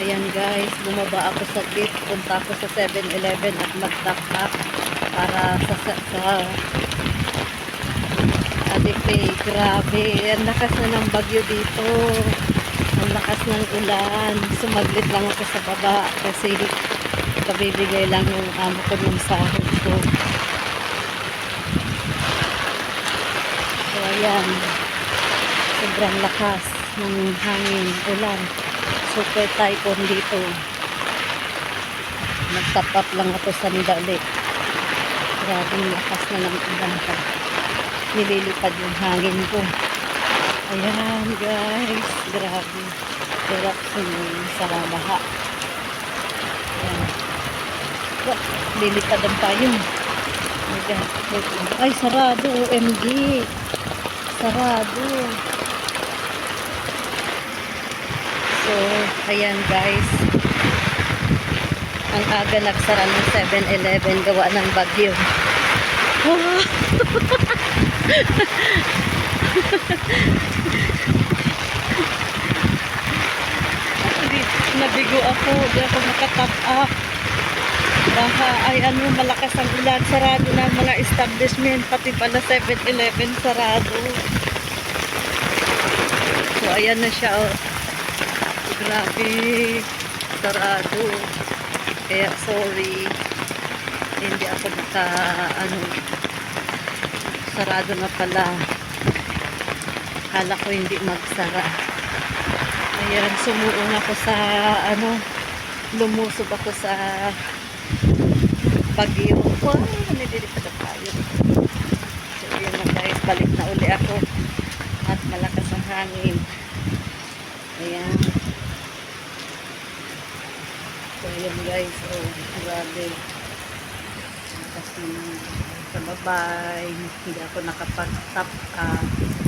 Ayan guys, bumaba ako sa gate. Punta ako sa 7-Eleven at up para sa, sa, sa Adipay. Grabe, ang lakas na ng bagyo dito. Ang lakas ng ulan. Sumaglit lang ako sa baba kasi kabibigay lang yung amo ko ng sahod ko. So ayan, sobrang lakas ng hangin, ulan. Super typhoon dito. Nag-top up lang ako sa nidali. Grabe yung lakas na ng ulan pa. Nililipad yung hangin ko. Ayan guys, grabe. Hirap sa baha. Ayan. Wah, lilipad ang payong. Ay, sarado. OMG. Sarado. So, ayan guys. Ang aga nagsara ng 7-Eleven gawa ng bagyo. Hindi, nabigo ako. Hindi ako makatap up. Baka ay ano, malakas ang ulan. Sarado na ang mga establishment. Pati pala 7-Eleven sarado. So, ayan na siya. Oh. Grabe. Sarado. Kaya, sorry. Hindi ako maka, ano, sarado na pala. Kala ko hindi magsara. Ayan, sumuon ako sa, ano, lumusob ako sa bagyo. Wow, nililipad na tayo. So, yun na guys, balik na uli ako. At malakas ang hangin. Ayan. Yun guys. Oh, grabe. Kasi sa babay, hindi ako nakapag-top up.